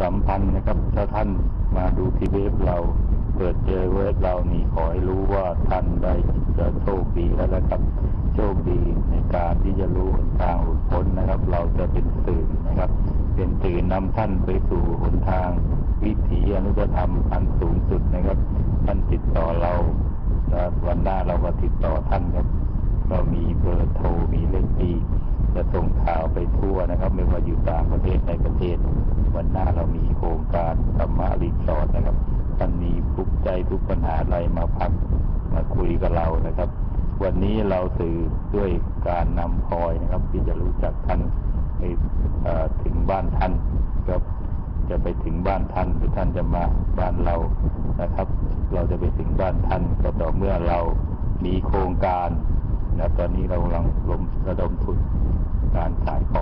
สัมพันธ์นะครับ ถ้าท่านมาดูที่เว็บเรา เปิดเจอเว็บเรานี่ขอให้รู้ว่าท่านได้จะโชคดีแล้วนะครับ โชคดีในการที่จะรู้หนทางหลุดพ้นนะครับ เราจะเป็นสื่อนะครับ เป็นสื่อนำท่านไปสู่หนทางวิถีอนุธรรมอันสูงสุดนะครับ ท่านติดต่อเราแล้ววันหน้าเราก็ติดต่อท่านครับก็มีเบอร์โทรมีเลขที่จะส่งข่าวไปทั่วนะครับ ไม่ว่าอยู่ต่างประเทศในประเทศ วันหน้าเรามีโครงการธรรมะรีสอร์ทนะครับท่านมีทุกใจทุกปัญหาอะไรมาพักมาคุยกับเรานะครับ วันนี้เราสื่อด้วยการนำพลอยนะครับ ที่จะรู้จักท่านไปถึงบ้านท่านก็จะไปถึงบ้านท่านหรือท่านจะมาบ้านเรานะครับ เราจะไปถึงบ้านท่านก็ต่อเมื่อเรามีโครงการนะตอนนี้เรากำลังลมระดมทุนการขายพอยนะครับ